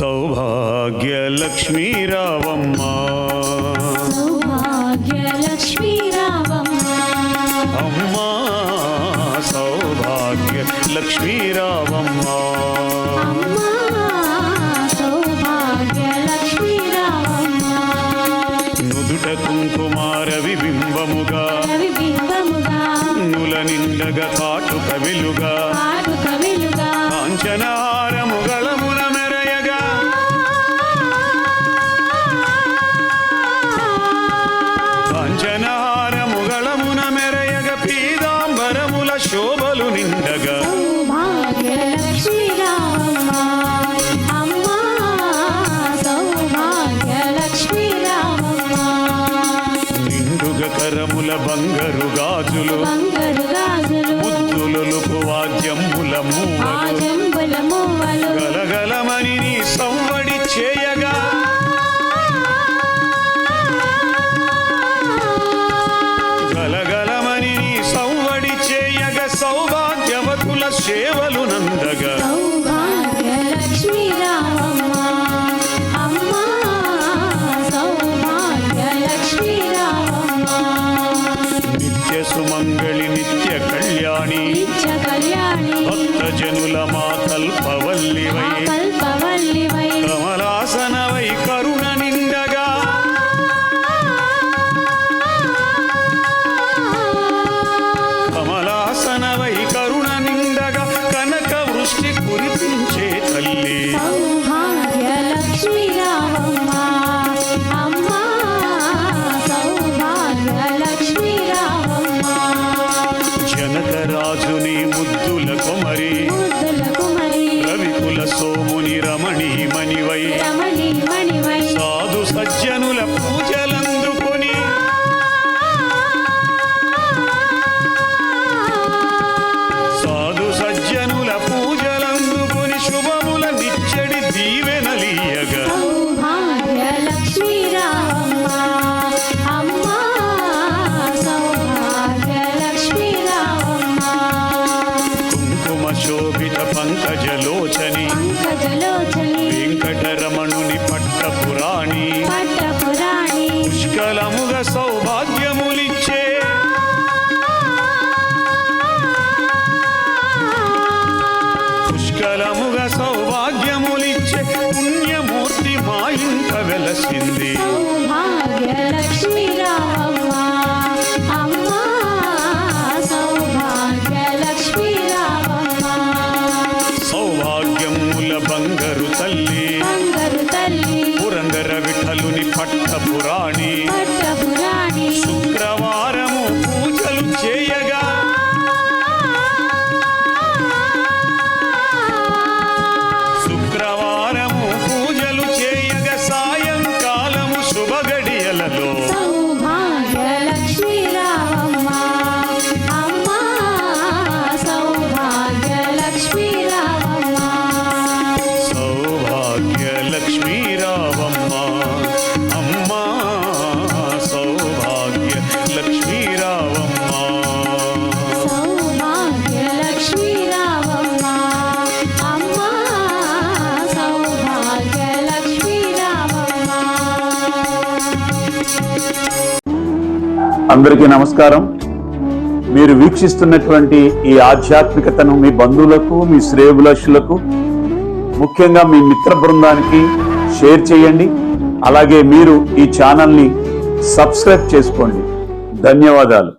సౌభాగ్యలక్ష్మీ రావమ్మ సౌభాగ్యలక్ష్మీ రావమ్మ అమ్మా సౌభాగ్య లక్ష్మీ రావమ్మ నుదుట కుంకుమార విబింబముగా నుల నిండగా కాటుక వెలుగా. పాడుక నిండుగ కరముల బంగరు గాజులు ముద్దులొలుపు వాద్యముల మూవలు గలగలమని నీ నిత్య సుమంగళి నిత్య కళ్యాణి. నిత్య కళ్యాణి. భక్త జనుల మా కల్పవల్లివై మణివై రమణి మణివై సాధు సజ్జనుల పూజలందుకొని పుష్కలముగ సౌభాగ్యములిచ్చే పుష్కలముగ సౌభాగ్యములిచ్చే పుణ్యమూర్తి మా ఇంట వెలసింది. అందరికీ నమస్కారం. మీరు వీక్షిస్తున్నటువంటి ఈ ఆధ్యాత్మికతను మీ బంధువులకు మీ శ్రేయభిలాషులకు ముఖ్యంగా మీ మిత్ర బృందానికి షేర్ చేయండి. అలాగే మీరు ఈ ఛానల్ని సబ్స్క్రైబ్ చేసుకోండి. ధన్యవాదాలు.